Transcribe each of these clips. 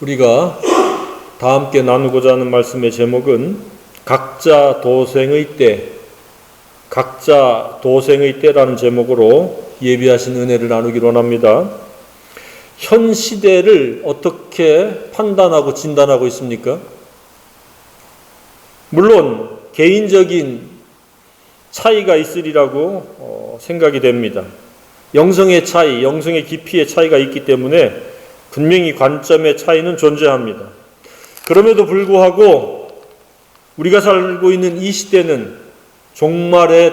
우리가 다 함께 나누고자 하는 말씀의 제목은 각자 도생의 때, 각자 도생의 때라는 제목으로 예비하신 은혜를 나누기로 원합니다. 현 시대를 어떻게 판단하고 진단하고 있습니까? 물론 개인적인 차이가 있으리라고 어, 생각이 됩니다. 영성의 차이, 영성의 깊이의 차이가 있기 때문에 분명히 관점의 차이는 존재합니다. 그럼에도 불구하고 우리가 살고 있는 이 시대는 종말의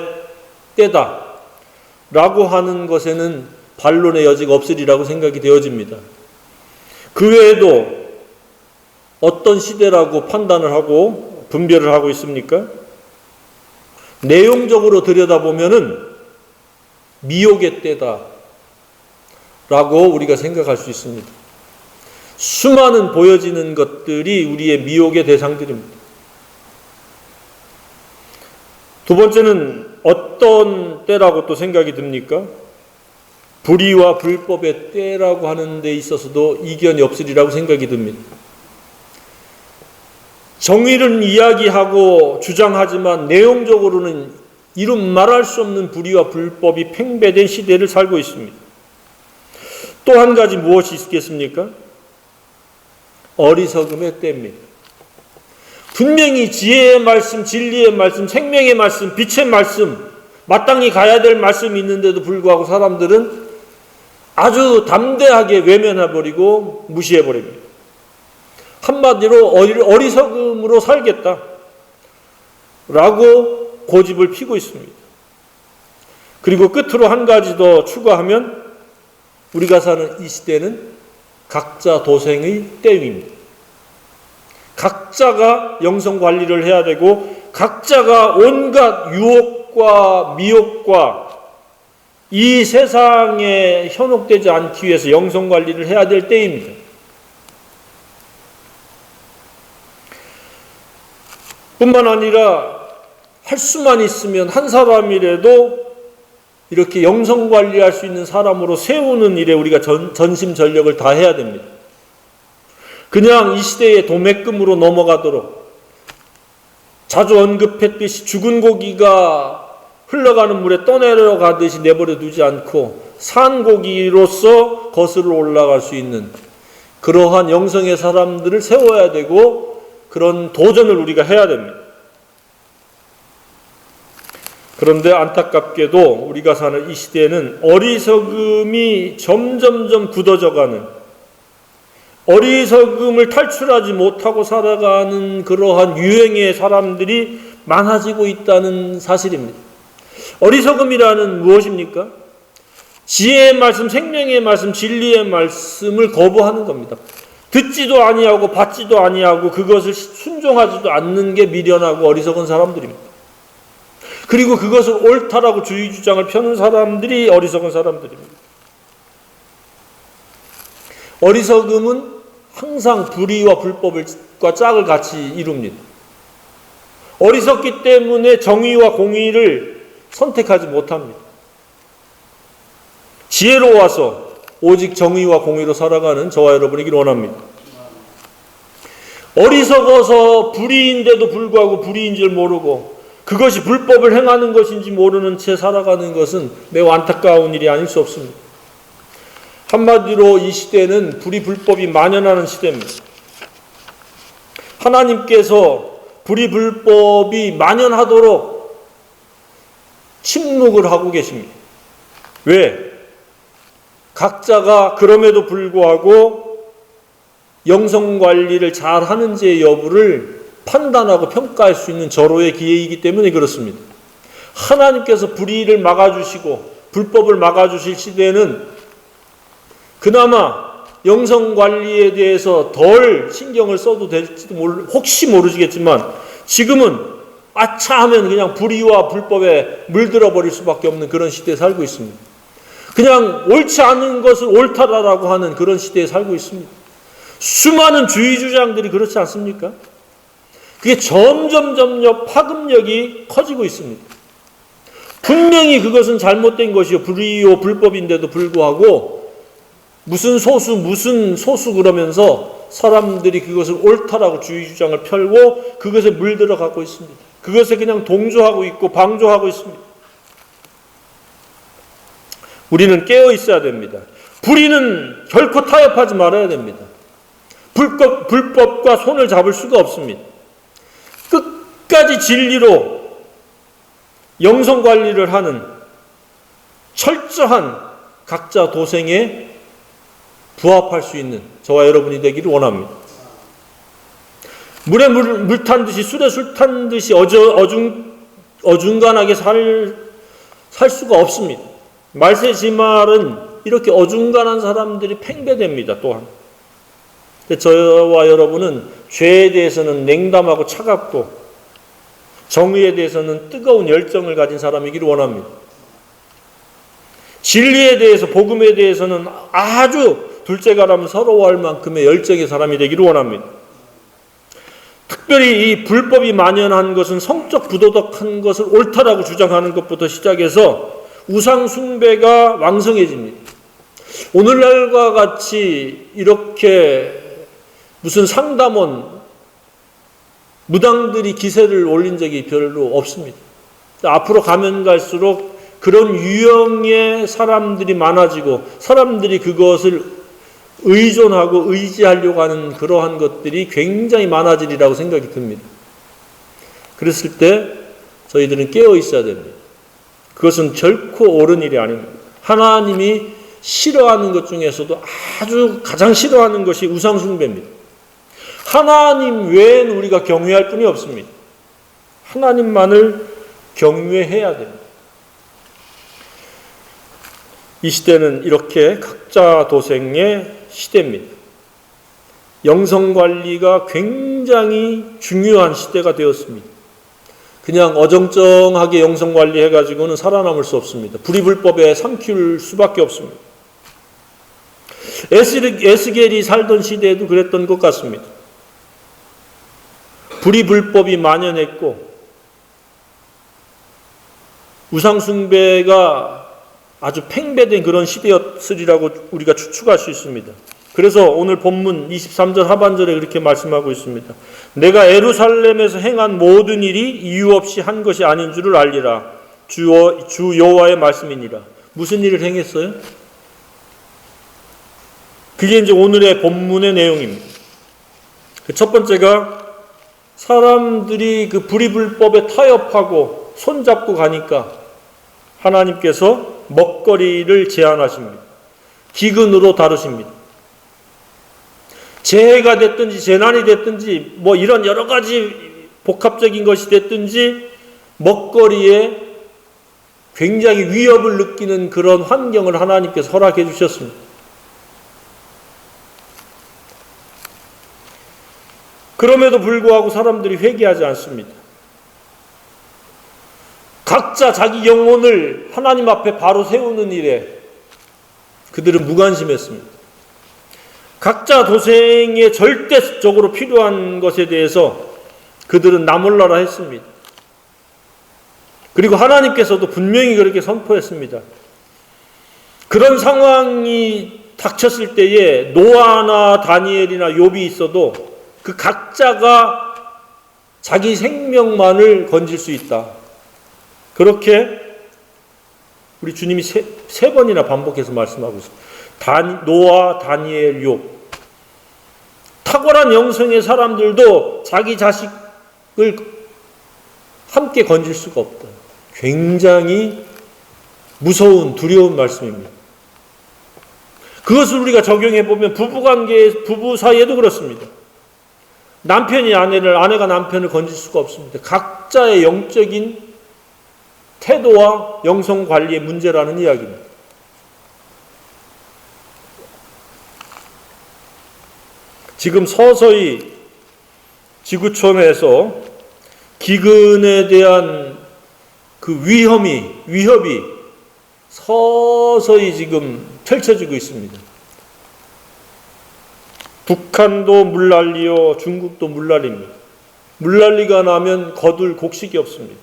때다. 라고 하는 것에는 반론의 여지가 없으리라고 생각이 되어집니다. 그 외에도 어떤 시대라고 판단을 하고 분별을 하고 있습니까? 내용적으로 들여다보면은 미혹의 때다. 라고 우리가 생각할 수 있습니다. 수많은 보여지는 것들이 우리의 미혹의 대상들입니다. 두 번째는 어떤 때라고 또 생각이 듭니까? 불의와 불법의 때라고 하는 데 있어서도 이견이 없으리라고 생각이 듭니다. 정의를 이야기하고 주장하지만 내용적으로는 이름 말할 수 없는 불의와 불법이 팽배된 시대를 살고 있습니다. 또 한 가지 무엇이 있겠습니까? 어리석음의 때입니다. 분명히 지혜의 말씀, 진리의 말씀, 생명의 말씀, 빛의 말씀, 마땅히 가야 될 말씀이 있는데도 불구하고 사람들은 아주 담대하게 외면해버리고 무시해버립니다. 한마디로 어리석음으로 살겠다. 라고 고집을 피고 있습니다. 그리고 끝으로 한 가지 더 추가하면 우리가 사는 이 시대는 각자 도생의 때입니다. 각자가 영성 관리를 해야 되고 각자가 온갖 유혹과 미혹과 이 세상에 현혹되지 않기 위해서 영성 관리를 해야 될 때입니다. 뿐만 아니라 할 수만 있으면 한 사람이라도 이렇게 영성 관리할 수 있는 사람으로 세우는 일에 우리가 전, 전심 전력을 다해야 됩니다. 그냥 이 시대의 도매금으로 넘어가도록 자주 언급했듯이 죽은 고기가 흘러가는 물에 떠내려 가듯이 내버려 두지 않고 산 고기로서 거슬러 올라갈 수 있는 그러한 영성의 사람들을 세워야 되고 그런 도전을 우리가 해야 됩니다. 그런데 안타깝게도 우리가 사는 이 시대에는 어리석음이 점점점 굳어져가는 어리석음을 탈출하지 못하고 살아가는 그러한 유행의 사람들이 많아지고 있다는 사실입니다. 어리석음이라는 무엇입니까? 지혜의 말씀, 생명의 말씀, 진리의 말씀을 거부하는 겁니다. 듣지도 아니하고 받지도 아니하고 그것을 순종하지도 않는 게 미련하고 어리석은 사람들입니다. 그리고 그것을 옳다라고 주의 주장을 펴는 사람들이 어리석은 사람들입니다. 어리석음은 항상 불의와 불법과 짝을 같이 이룹니다. 어리석기 때문에 정의와 공의를 선택하지 못합니다. 지혜로워서 오직 정의와 공의로 살아가는 저와 여러분이길 원합니다. 어리석어서 불의인데도 불구하고 불의인 줄 모르고 그것이 불법을 행하는 것인지 모르는 채 살아가는 것은 매우 안타까운 일이 아닐 수 없습니다. 한마디로 이 시대는 불의 불법이 만연하는 시대입니다. 하나님께서 불의 불법이 만연하도록 침묵을 하고 계십니다. 왜? 각자가 그럼에도 불구하고 영성 관리를 잘 하는지의 여부를 판단하고 평가할 수 있는 절호의 기회이기 때문에 그렇습니다. 하나님께서 불의를 막아주시고 불법을 막아주실 시대는 그나마 영성 관리에 대해서 덜 신경을 써도 될지도 모르, 혹시 모르시겠지만 지금은 아차 하면 그냥 불의와 불법에 물들어 버릴 수밖에 없는 그런 시대에 살고 있습니다. 그냥 옳지 않은 것을 옳다라고 하는 그런 시대에 살고 있습니다. 수많은 주의 주장들이 그렇지 않습니까? 그게 점점 점점 파급력이 커지고 있습니다. 분명히 그것은 잘못된 것이요 불의요 불법인데도 불구하고 무슨 소수 무슨 소수 그러면서 사람들이 그것을 옳다라고 주의 주장을 펼고 그것에 물들어 가고 있습니다. 그것에 그냥 동조하고 있고 방조하고 있습니다. 우리는 깨어 있어야 됩니다. 불의는 결코 타협하지 말아야 됩니다. 불법, 불법과 손을 잡을 수가 없습니다. 끝까지 진리로 영성 관리를 하는 철저한 각자 도생에 부합할 수 있는 저와 여러분이 되기를 원합니다. 물에 물, 물 탄 듯이 술에 술 탄 듯이 어저, 어중, 어중간하게 살, 살 수가 없습니다. 말세 지말은 이렇게 어중간한 사람들이 팽배됩니다, 또한. 저와 여러분은 죄에 대해서는 냉담하고 차갑고 정의에 대해서는 뜨거운 열정을 가진 사람이기를 원합니다. 진리에 대해서 복음에 대해서는 아주 둘째 가라면 서러워할 만큼의 열정의 사람이 되기를 원합니다. 특별히 이 불법이 만연한 것은 성적 부도덕한 것을 옳다라고 주장하는 것부터 시작해서 우상 숭배가 왕성해집니다. 오늘날과 같이 이렇게 무슨 상담원 무당들이 기세를 올린 적이 별로 없습니다. 앞으로 가면 갈수록 그런 유형의 사람들이 많아지고 사람들이 그것을 의존하고 의지하려고 하는 그러한 것들이 굉장히 많아지리라고 생각이 듭니다. 그랬을 때 저희들은 깨어 있어야 됩니다. 그것은 결코 옳은 일이 아닙니다. 하나님이 싫어하는 것 중에서도 아주 가장 싫어하는 것이 우상숭배입니다. 하나님 외엔 우리가 경외할 분이 없습니다. 하나님만을 경외해야 됩니다. 이 시대는 이렇게 각자 도생의 시대입니다. 영성 관리가 굉장히 중요한 시대가 되었습니다. 그냥 어정쩡하게 영성 관리해 가지고는 살아남을 수 없습니다. 불이불법에 삼킬 수밖에 없습니다. 에스겔이 살던 시대에도 그랬던 것 같습니다. 불이불법이 만연했고 우상숭배가 아주 팽배된 그런 시대였으리라고 우리가 추측할 수 있습니다. 그래서 오늘 본문 23절 하반절에 그렇게 말씀하고 있습니다. 내가 에루살렘에서 행한 모든 일이 이유 없이 한 것이 아닌 줄을 알리라. 주, 주 여호와의 말씀이니라. 무슨 일을 행했어요? 그게 이제 오늘의 본문의 내용입니다. 그첫 번째가 사람들이 그 불이불법에 타협하고 손잡고 가니까 하나님께서 먹거리를 제한하십니다. 기근으로 다루십니다. 재해가 됐든지 재난이 됐든지 뭐 이런 여러 가지 복합적인 것이 됐든지 먹거리에 굉장히 위협을 느끼는 그런 환경을 하나님께서 허락해 주셨습니다. 그럼에도 불구하고 사람들이 회개하지 않습니다. 각자 자기 영혼을 하나님 앞에 바로 세우는 일에 그들은 무관심했습니다. 각자 도생에 절대적으로 필요한 것에 대해서 그들은 나몰라라 했습니다. 그리고 하나님께서도 분명히 그렇게 선포했습니다. 그런 상황이 닥쳤을 때에 노아나 다니엘이나 욥이 있어도 그 각자가 자기 생명만을 건질 수 있다. 그렇게 우리 주님이 세, 세 번이나 반복해서 말씀하고 있습니다. 단, 노아, 다니엘, 욥. 탁월한 영성의 사람들도 자기 자식을 함께 건질 수가 없다. 굉장히 무서운 두려운 말씀입니다. 그것을 우리가 적용해 보면 부부 관계, 부부 사이에도 그렇습니다. 남편이 아내를, 아내가 남편을 건질 수가 없습니다. 각자의 영적인 태도와 영성 관리의 문제라는 이야기입니다. 지금 서서히 지구촌에서 기근에 대한 그 위험이, 위협이 서서히 지금 펼쳐지고 있습니다. 북한도 물난리요, 중국도 물난리입니다. 물난리가 나면 거둘 곡식이 없습니다.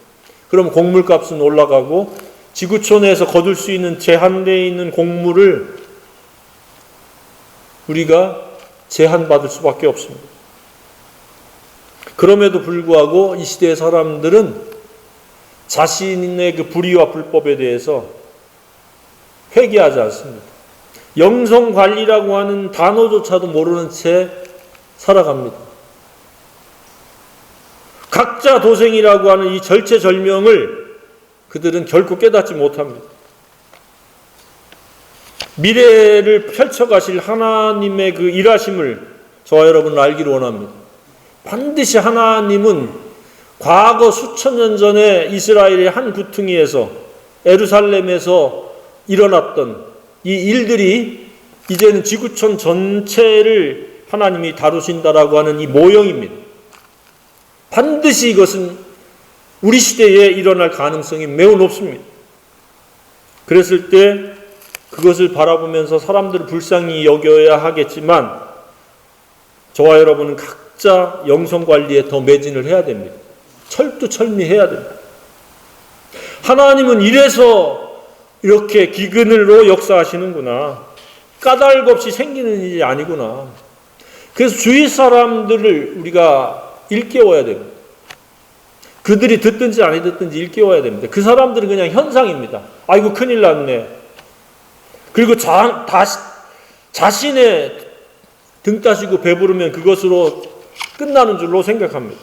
그럼 곡물값은 올라가고 지구촌에서 거둘 수 있는 제한되어 있는 곡물을 우리가 제한받을 수밖에 없습니다. 그럼에도 불구하고 이 시대의 사람들은 자신의 그 불의와 불법에 대해서 회개하지 않습니다. 영성 관리라고 하는 단어조차도 모르는 채 살아갑니다. 각자 도생이라고 하는 이 절체절명을 그들은 결코 깨닫지 못합니다. 미래를 펼쳐가실 하나님의 그 일하심을 저와 여러분은 알기를 원합니다. 반드시 하나님은 과거 수천 년 전에 이스라엘의 한 구퉁이에서 에루살렘에서 일어났던 이 일들이 이제는 지구촌 전체를 하나님이 다루신다라고 하는 이 모형입니다. 반드시 이것은 우리 시대에 일어날 가능성이 매우 높습니다. 그랬을 때 그것을 바라보면서 사람들을 불쌍히 여겨야 하겠지만 저와 여러분은 각자 영성 관리에 더 매진을 해야 됩니다. 철두철미해야 됩니다. 하나님은 이래서 이렇게 기근으로 역사하시는구나. 까닭 없이 생기는 일이 아니구나. 그래서 주위 사람들을 우리가 일깨워야 됩니다. 그들이 듣든지 아니 듣든지 일깨워야 됩니다. 그 사람들은 그냥 현상입니다. 아이고 큰일 났네. 그리고 자, 다, 자신의 등 따시고 배부르면 그것으로 끝나는 줄로 생각합니다.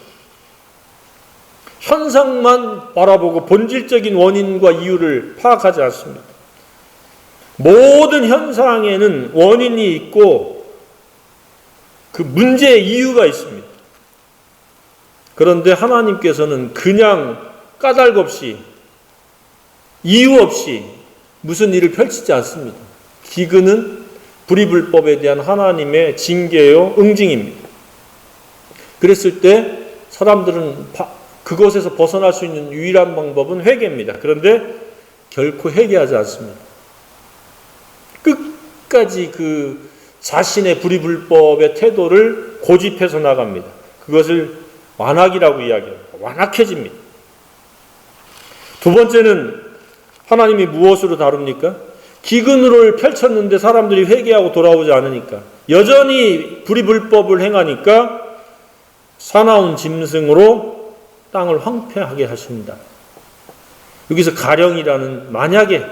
현상만 바라보고 본질적인 원인과 이유를 파악하지 않습니다. 모든 현상에는 원인이 있고 그 문제의 이유가 있습니다. 그런데 하나님께서는 그냥 까닭 없이 이유 없이 무슨 일을 펼치지 않습니다. 기근은 불의불법에 대한 하나님의 징계요 응징입니다. 그랬을 때 사람들은 그것에서 벗어날 수 있는 유일한 방법은 회개입니다. 그런데 결코 회개하지 않습니다. 끝까지 그 자신의 불의불법의 태도를 고집해서 나갑니다. 그것을 완악이라고 이야기합니다. 완악해집니다. 두 번째는 하나님이 무엇으로 다룹니까? 기근으로 펼쳤는데 사람들이 회개하고 돌아오지 않으니까 여전히 불의불법을 행하니까 사나운 짐승으로 땅을 황폐하게 하십니다. 여기서 가령이라는 만약에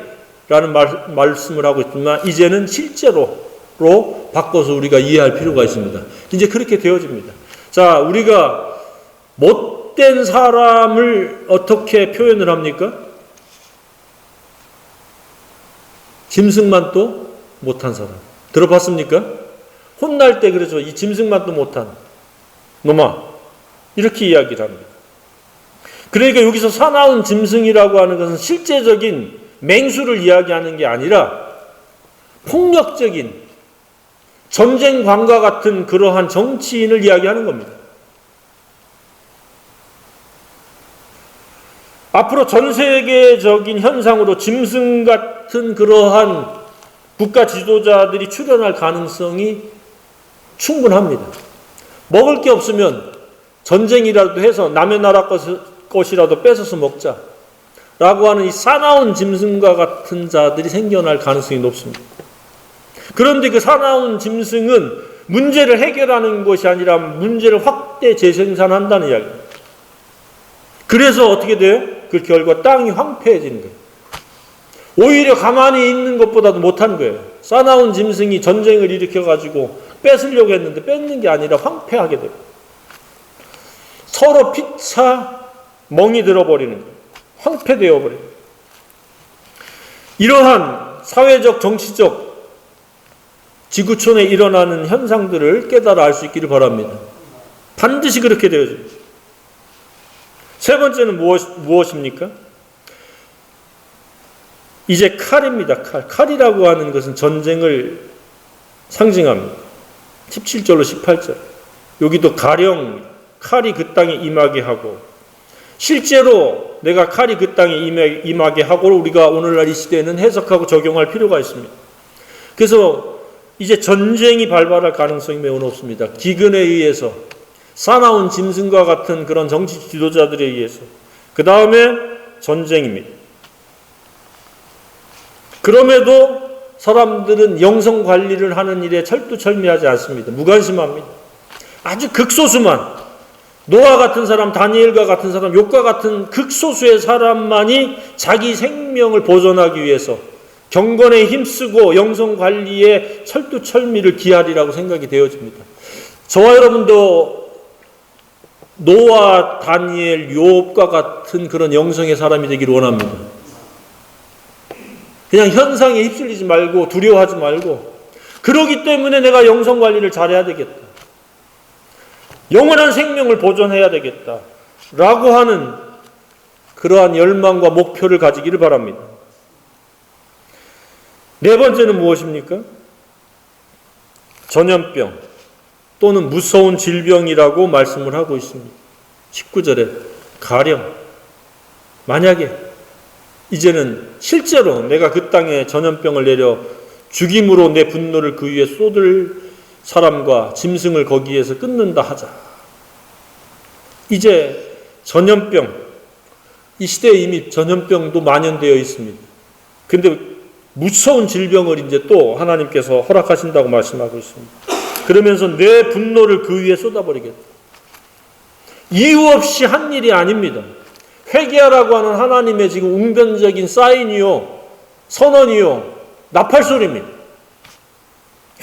라는 말, 말씀을 하고 있지만 이제는 실제로로 바꿔서 우리가 이해할 필요가 있습니다. 이제 그렇게 되어집니다. 자, 우리가 못된 사람을 어떻게 표현을 합니까? 짐승만 또 못한 사람. 들어봤습니까? 혼날 때 그러죠. 이 짐승만 또 못한 놈아. 이렇게 이야기를 합니다. 그러니까 여기서 사나운 짐승이라고 하는 것은 실제적인 맹수를 이야기하는 게 아니라 폭력적인 전쟁관과 같은 그러한 정치인을 이야기하는 겁니다. 앞으로 전 세계적인 현상으로 짐승 같은 그러한 국가 지도자들이 출현할 가능성이 충분합니다. 먹을 게 없으면 전쟁이라도 해서 남의 나라 것 이라도 뺏어서 먹자. 라고 하는 이 사나운 짐승과 같은 자들이 생겨날 가능성이 높습니다. 그런데 그 사나운 짐승은 문제를 해결하는 것이 아니라 문제를 확대 재생산한다는 이야기입니다. 그래서 어떻게 돼요? 그 결과 땅이 황폐해지는 거예요. 오히려 가만히 있는 것보다도 못한 거예요. 싸나운 짐승이 전쟁을 일으켜가지고 뺏으려고 했는데 뺏는 게 아니라 황폐하게 돼요. 서로 피차 멍이 들어버리는 거예요. 황폐되어 버려요. 이러한 사회적, 정치적, 지구촌에 일어나는 현상들을 깨달아 알 수 있기를 바랍니다. 반드시 그렇게 되어집니다. 세 번째는 무엇, 무엇입니까? 이제 칼입니다. 칼. 칼이라고 하는 것은 전쟁을 상징합니다. 17절로 18절. 여기도 가령 칼이 그 땅에 임하게 하고 실제로 내가 칼이 그 땅에 임하게 하고 우리가 오늘날 이 시대에는 해석하고 적용할 필요가 있습니다. 그래서 이제 전쟁이 발발할 가능성이 매우 높습니다. 기근에 의해서 사나운 짐승과 같은 그런 정치 지도자들에 의해서. 그 다음에 전쟁입니다. 그럼에도 사람들은 영성 관리를 하는 일에 철두철미하지 않습니다. 무관심합니다. 아주 극소수만 노아 같은 사람, 다니엘과 같은 사람, 욕과 같은 극소수의 사람만이 자기 생명을 보존하기 위해서 경건에 힘쓰고 영성 관리에 철두철미를 기하리라고 생각이 되어집니다. 저와 여러분도 노아, 다니엘, 욥과 같은 그런 영성의 사람이 되기를 원합니다. 그냥 현상에 휩쓸리지 말고 두려워하지 말고 그러기 때문에 내가 영성 관리를 잘해야 되겠다. 영원한 생명을 보존해야 되겠다. 라고 하는 그러한 열망과 목표를 가지기를 바랍니다. 네 번째는 무엇입니까? 전염병 또는 무서운 질병이라고 말씀을 하고 있습니다. 19절에 가령 만약에 이제는 실제로 내가 그 땅에 전염병을 내려 죽임으로 내 분노를 그 위에 쏟을 사람과 짐승을 거기에서 끊는다 하자. 이제 전염병, 이 시대에 이미 전염병도 만연되어 있습니다. 근데 무서운 질병을 이제 또 하나님께서 허락하신다고 말씀하고 있습니다. 그러면서 내 분노를 그 위에 쏟아버리겠다. 이유 없이 한 일이 아닙니다. 회개하라고 하는 하나님의 지금 웅변적인 사인이요, 선언이요, 나팔소리입니다.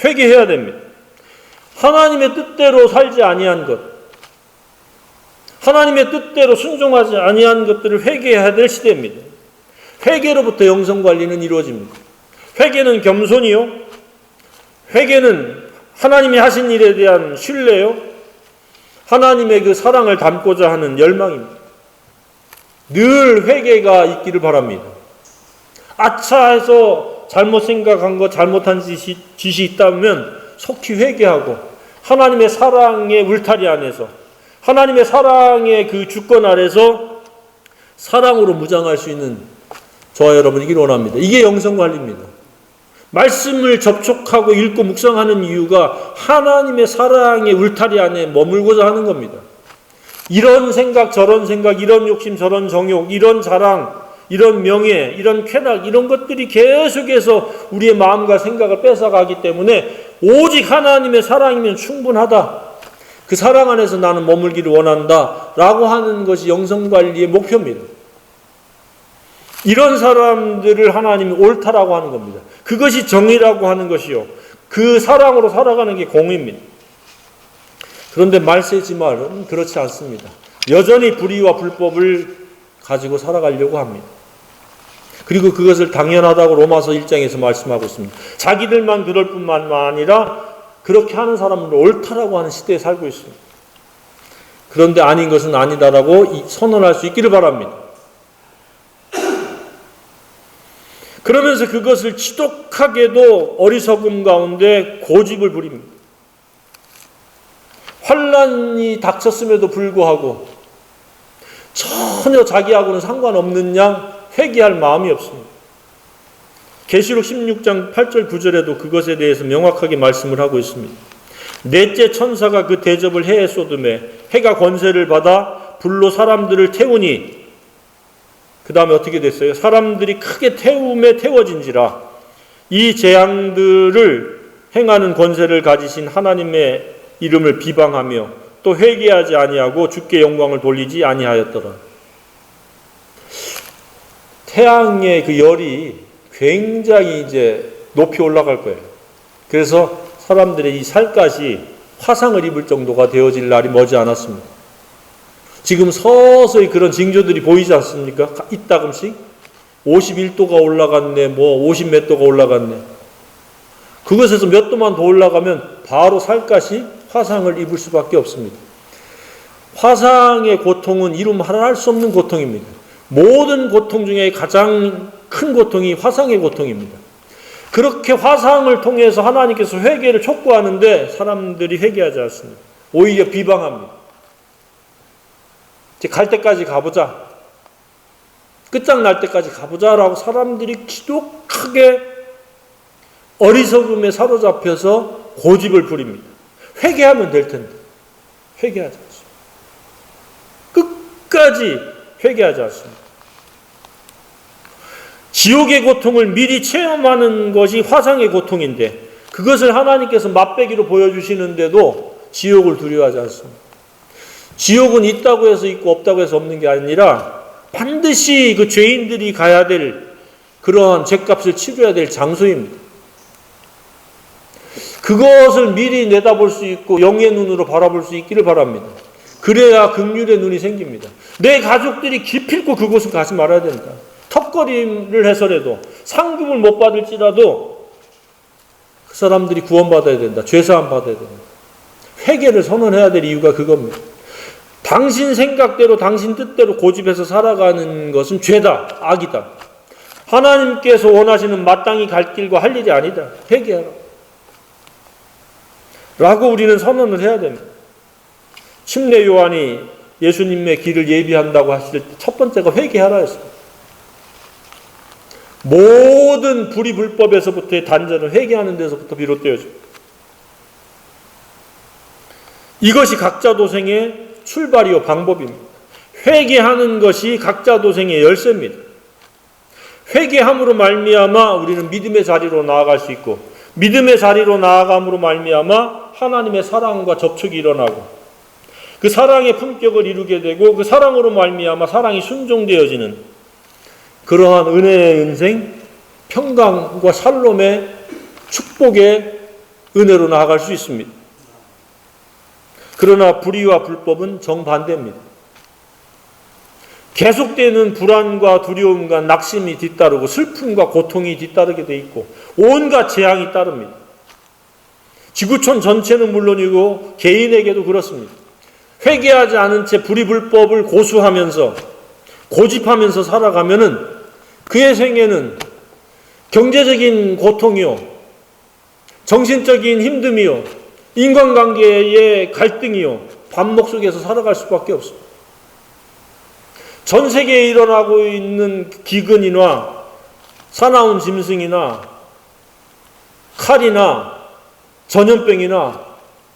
회개해야 됩니다. 하나님의 뜻대로 살지 아니한 것, 하나님의 뜻대로 순종하지 아니한 것들을 회개해야 될 시대입니다. 회개로부터 영성 관리는 이루어집니다. 회개는 겸손이요. 회개는 하나님이 하신 일에 대한 신뢰요. 하나님의 그 사랑을 담고자 하는 열망입니다. 늘 회개가 있기를 바랍니다. 아차 해서 잘못 생각한 거, 잘못한 짓이, 짓이 있다면 속히 회개하고 하나님의 사랑의 울타리 안에서 하나님의 사랑의 그 주권 아래서 사랑으로 무장할 수 있는 저와 여러분이길 원합니다. 이게 영성 관리입니다. 말씀을 접촉하고 읽고 묵상하는 이유가 하나님의 사랑의 울타리 안에 머물고자 하는 겁니다. 이런 생각, 저런 생각, 이런 욕심, 저런 정욕, 이런 자랑, 이런 명예, 이런 쾌락, 이런 것들이 계속해서 우리의 마음과 생각을 뺏어가기 때문에 오직 하나님의 사랑이면 충분하다. 그 사랑 안에서 나는 머물기를 원한다. 라고 하는 것이 영성관리의 목표입니다. 이런 사람들을 하나님이 옳다라고 하는 겁니다. 그것이 정의라고 하는 것이요. 그 사랑으로 살아가는 게 공입니다. 그런데 말세지 말은 그렇지 않습니다. 여전히 불의와 불법을 가지고 살아가려고 합니다. 그리고 그것을 당연하다고 로마서 1장에서 말씀하고 있습니다. 자기들만 그럴 뿐만 아니라 그렇게 하는 사람은 옳다라고 하는 시대에 살고 있습니다. 그런데 아닌 것은 아니다라고 선언할 수 있기를 바랍니다. 그러면서 그것을 지독하게도 어리석음 가운데 고집을 부립니다. 환란이 닥쳤음에도 불구하고 전혀 자기하고는 상관없는 양 회개할 마음이 없습니다. 계시록 16장 8절 9절에도 그것에 대해서 명확하게 말씀을 하고 있습니다. 넷째 천사가 그 대접을 해에 쏟음에 해가 권세를 받아 불로 사람들을 태우니 그 다음에 어떻게 됐어요? 사람들이 크게 태움에 태워진지라 이 재앙들을 행하는 권세를 가지신 하나님의 이름을 비방하며 또 회개하지 아니하고 주께 영광을 돌리지 아니하였더라. 태양의 그 열이 굉장히 이제 높이 올라갈 거예요. 그래서 사람들의 이 살갗이 화상을 입을 정도가 되어질 날이 머지 않았습니다. 지금 서서히 그런 징조들이 보이지 않습니까? 이따금씩 51도가 올라갔네, 뭐 50몇 도가 올라갔네. 그것에서 몇 도만 더 올라가면 바로 살갗이 화상을 입을 수밖에 없습니다. 화상의 고통은 이루 말할 수 없는 고통입니다. 모든 고통 중에 가장 큰 고통이 화상의 고통입니다. 그렇게 화상을 통해서 하나님께서 회개를 촉구하는데 사람들이 회개하지 않습니다. 오히려 비방합니다. 이제 갈 때까지 가보자. 끝장날 때까지 가보자라고 사람들이 지독하게 어리석음에 사로잡혀서 고집을 부립니다. 회개하면 될 텐데. 회개하지 않습니다. 끝까지 회개하지 않습니다. 지옥의 고통을 미리 체험하는 것이 화상의 고통인데 그것을 하나님께서 맛배기로 보여주시는데도 지옥을 두려워하지 않습니다. 지옥은 있다고 해서 있고 없다고 해서 없는 게 아니라 반드시 그 죄인들이 가야 될 그러한 죄값을 치러야 될 장소입니다. 그것을 미리 내다볼 수 있고 영의 눈으로 바라볼 수 있기를 바랍니다. 그래야 극률의 눈이 생깁니다. 내 가족들이 기필코 그곳을 가지 말아야 된다. 턱걸이를 해서라도 상급을 못 받을지라도 그 사람들이 구원받아야 된다. 죄사함 받아야 된다. 회개를 선언해야 될 이유가 그겁니다. 당신 생각대로 당신 뜻대로 고집해서 살아가는 것은 죄다. 악이다. 하나님께서 원하시는 마땅히 갈 길과 할 일이 아니다. 회개하라. 라고 우리는 선언을 해야 됩니다. 침례 요한이 예수님의 길을 예비한다고 하실 때 첫 번째가 회개하라 했습니다. 모든 불이 불법에서부터의 단전은 회개하는 데서부터 비롯되어집니다. 이것이 각자 도생의 출발이요 방법입니다. 회개하는 것이 각자 도생의 열쇠입니다. 회개함으로 말미암아 우리는 믿음의 자리로 나아갈 수 있고 믿음의 자리로 나아감으로 말미암아 하나님의 사랑과 접촉이 일어나고 그 사랑의 품격을 이루게 되고 그 사랑으로 말미암아 사랑이 순종되어지는 그러한 은혜의 인생, 평강과 살롬의 축복의 은혜로 나아갈 수 있습니다. 그러나 불의와 불법은 정반대입니다. 계속되는 불안과 두려움과 낙심이 뒤따르고 슬픔과 고통이 뒤따르게 돼 있고 온갖 재앙이 따릅니다. 지구촌 전체는 물론이고 개인에게도 그렇습니다. 회개하지 않은 채 불의불법을 고수하면서 고집하면서 살아가면은 그의 생애는 경제적인 고통이요, 정신적인 힘듦이요, 인간관계의 갈등이요, 반목 속에서 살아갈 수밖에 없습니다. 전 세계에 일어나고 있는 기근이나 사나운 짐승이나 칼이나 전염병이나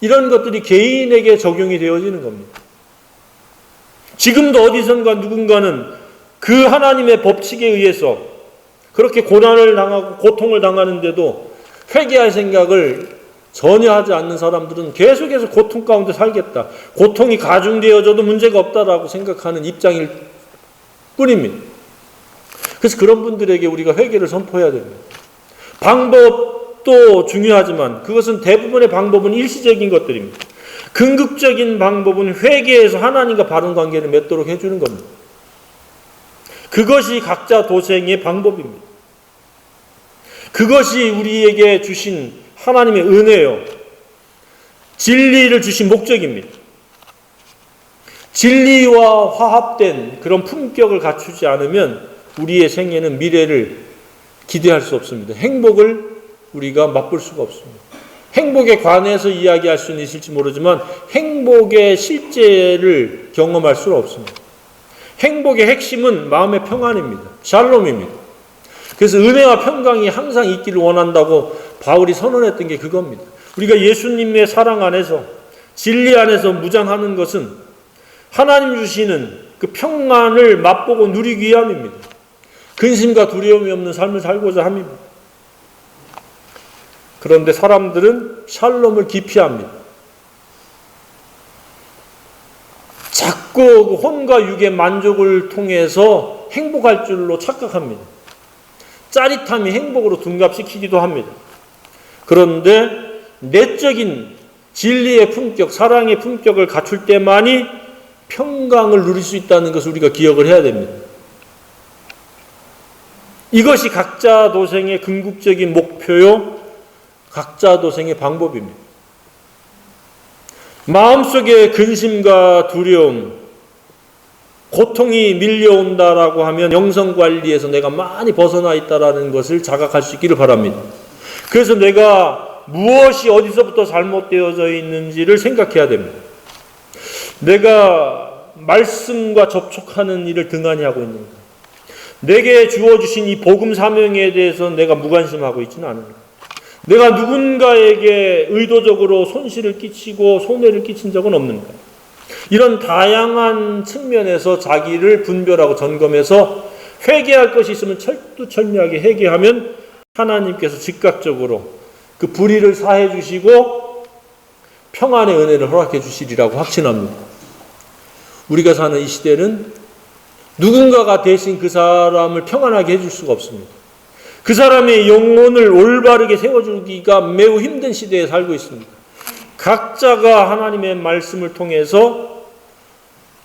이런 것들이 개인에게 적용이 되어지는 겁니다. 지금도 어디선가 누군가는 그 하나님의 법칙에 의해서 그렇게 고난을 당하고 고통을 당하는데도 회개할 생각을 전혀 하지 않는 사람들은 계속해서 고통 가운데 살겠다. 고통이 가중되어져도 문제가 없다라고 생각하는 입장일 뿐입니다. 그래서 그런 분들에게 우리가 회개를 선포해야 됩니다. 방법 도 중요하지만 그것은 대부분의 방법은 일시적인 것들입니다. 긍극적인 방법은 회개해서 하나님과 바른 관계를 맺도록 해주는 겁니다. 그것이 각자 도생의 방법입니다. 그것이 우리에게 주신 하나님의 은혜요. 진리를 주신 목적입니다. 진리와 화합된 그런 품격을 갖추지 않으면 우리의 생애는 미래를 기대할 수 없습니다. 행복을 우리가 맛볼 수가 없습니다. 행복에 관해서 이야기할 수는 있을지 모르지만 행복의 실제를 경험할 수는 없습니다. 행복의 핵심은 마음의 평안입니다. 샬롬입니다. 그래서 은혜와 평강이 항상 있기를 원한다고 바울이 선언했던 게 그겁니다. 우리가 예수님의 사랑 안에서 진리 안에서 무장하는 것은 하나님 주시는 그 평안을 맛보고 누리기 위함입니다. 근심과 두려움이 없는 삶을 살고자 합니다. 그런데 사람들은 샬롬을 기피합니다. 자꾸 그 혼과 육의 만족을 통해서 행복할 줄로 착각합니다. 짜릿함이 행복으로 둔갑시키기도 합니다. 그런데 내적인 진리의 품격, 사랑의 품격을 갖출 때만이 평강을 누릴 수 있다는 것을 우리가 기억을 해야 됩니다. 이것이 각자 도생의 궁극적인 목표요, 각자 도생의 방법입니다. 마음속에 근심과 두려움, 고통이 밀려온다라고 하면 영성 관리에서 내가 많이 벗어나 있다라는 것을 자각할 수 있기를 바랍니다. 그래서 내가 무엇이 어디서부터 잘못되어져 있는지를 생각해야 됩니다. 내가 말씀과 접촉하는 일을 등한히 하고 있는가? 내게 주어주신 이 복음 사명에 대해서 내가 무관심하고 있지는 않은가? 내가 누군가에게 의도적으로 손실을 끼치고 손해를 끼친 적은 없는가? 이런 다양한 측면에서 자기를 분별하고 점검해서 회개할 것이 있으면 철두철미하게 회개하면 하나님께서 즉각적으로 그 불의를 사해 주시고 평안의 은혜를 허락해 주시리라고 확신합니다. 우리가 사는 이 시대는 누군가가 대신 그 사람을 평안하게 해줄 수가 없습니다. 그 사람의 영혼을 올바르게 세워주기가 매우 힘든 시대에 살고 있습니다. 각자가 하나님의 말씀을 통해서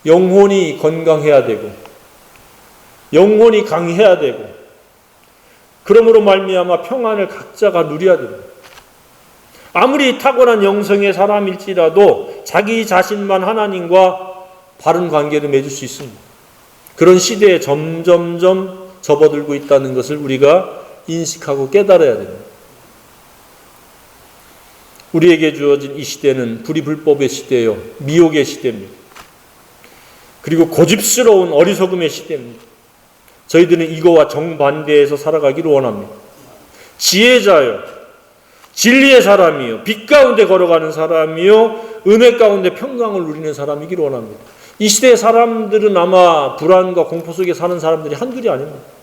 영혼이 건강해야 되고 영혼이 강해야 되고 그러므로 말미암아 평안을 각자가 누려야 됩니다. 아무리 탁월한 영성의 사람일지라도 자기 자신만 하나님과 바른 관계를 맺을 수 있습니다. 그런 시대에 점점점 접어들고 있다는 것을 우리가 인식하고 깨달아야 됩니다. 우리에게 주어진 이 시대는 불이 불법의 시대요, 미혹의 시대입니다. 그리고 고집스러운 어리석음의 시대입니다. 저희들은 이거와 정반대에서 살아가기를 원합니다. 지혜자요, 진리의 사람이요, 빛 가운데 걸어가는 사람이요, 은혜 가운데 평강을 누리는 사람이기를 원합니다. 이 시대의 사람들은 아마 불안과 공포 속에 사는 사람들이 한둘이 아닙니다.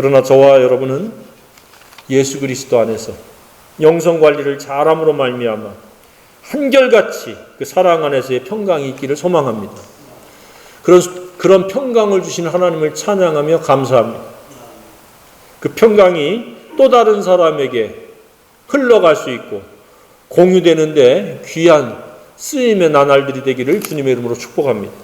그러나 저와 여러분은 예수 그리스도 안에서 영성 관리를 잘함으로 말미암아 한결같이 그 사랑 안에서의 평강이 있기를 소망합니다. 그런 그런 평강을 주신 하나님을 찬양하며 감사합니다. 그 평강이 또 다른 사람에게 흘러갈 수 있고 공유되는데 귀한 쓰임의 나날들이 되기를 주님의 이름으로 축복합니다.